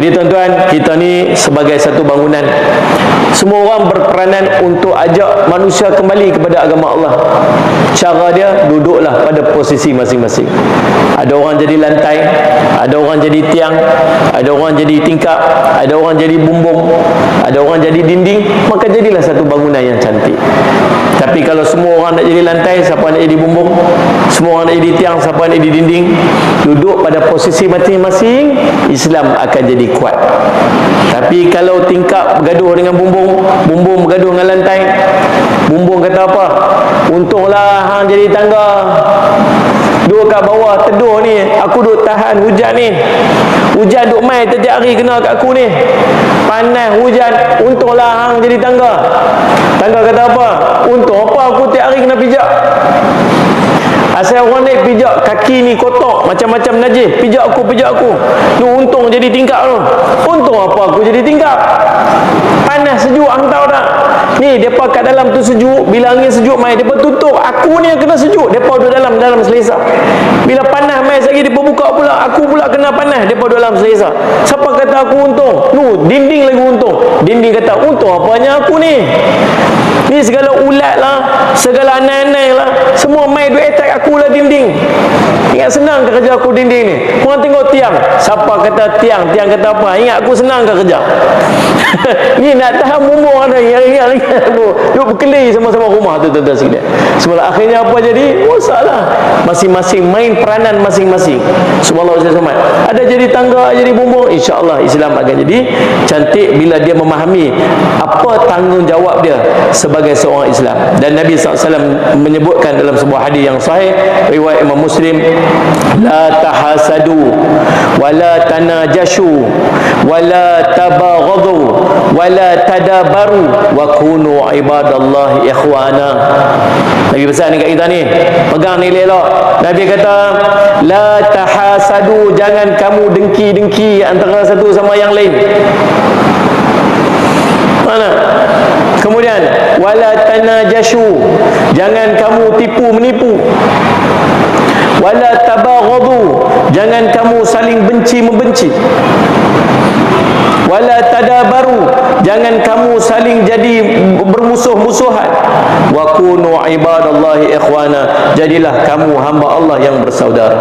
Jadi tuan-tuan, kita ni sebagai satu bangunan. Semua orang berperanan untuk ajak manusia kembali kepada agama Allah. Cara dia duduklah pada posisi masing-masing. Ada orang jadi lantai, ada orang jadi tiang, ada orang jadi tingkap, ada orang jadi bumbung, ada orang jadi dinding, maka jadilah satu bangunan yang cantik. Tapi kalau semua orang nak jadi lantai, siapa nak jadi bumbung? Semua orang nak jadi tiang, siapa nak jadi dinding? Duduk pada posisi masing-masing, Islam akan jadi kuat. Tapi kalau tingkap bergaduh dengan bumbung, bumbung bergaduh dengan lantai, bumbung kata apa? Untunglah hang jadi tangga. Duduk kat bawah teduh ni, aku duduk tahan hujan ni. Hujan duk mai setiap hari kena kat aku ni. Panas hujan, untunglah hang jadi tangga. Tangga kata apa? Untung kaki ni kotor macam-macam najis. Pijak aku, pijak aku. Tu untung jadi tingkap tu. Untung apa aku jadi tingkap? Panas sejuk hang tahu tak? Ni depa kat dalam tu sejuk, bila angin sejuk mai depa tutup. Aku ni yang kena sejuk. Depa duduk dalam dalam selesa. Bila panas mai lagi depa buka pula, aku pula kena panas. Depa duduk dalam selesa. Siapa kata aku untung? Nu, dinding lagi untung. Dinding kata untung apanya aku ni? Ni segala ulat lah, segala anai-anai lah. Semua mai duk attack aku lah dinding. Ingat senang ke kerja aku dinding ni? Korang tengok tiang. Siapa kata tiang? Tiang kata apa? Ingat aku senang ke kerja? ni nak tahan bumbung ada yang ingat lagi. Duk berkeli sama-sama rumah tu tuan-tuan sekalian. Sebab akhirnya apa jadi? Masalah. Masing-masing main peranan masing-masing. Subhanallah saya selamat. Jadi tangga, jadi bumbung. InsyaAllah Islam akan jadi cantik bila dia memahami apa tanggungjawab dia sebagai seorang Islam. Dan Nabi SAW menyebutkan dalam sebuah hadis yang sahih riwayat Imam Muslim la tahasadu wala tanajashu wala tabaghadu wala tadabaru wa kunu ibadallahi ikhwana. Nabi pesan ni kat kita ni pegang ni elok Nabi kata la tahasadu jangan kamu dengki-dengki antara satu sama yang lain. Mana? Kemudian wala tanajashu jangan kamu tipu menipu wala tabaghadu jangan kamu saling benci membenci. Wala tadabaru. Jangan kamu saling jadi bermusuh-musuhan. Wa kunu ibadallahi ikhwana. Jadilah kamu hamba Allah yang bersaudara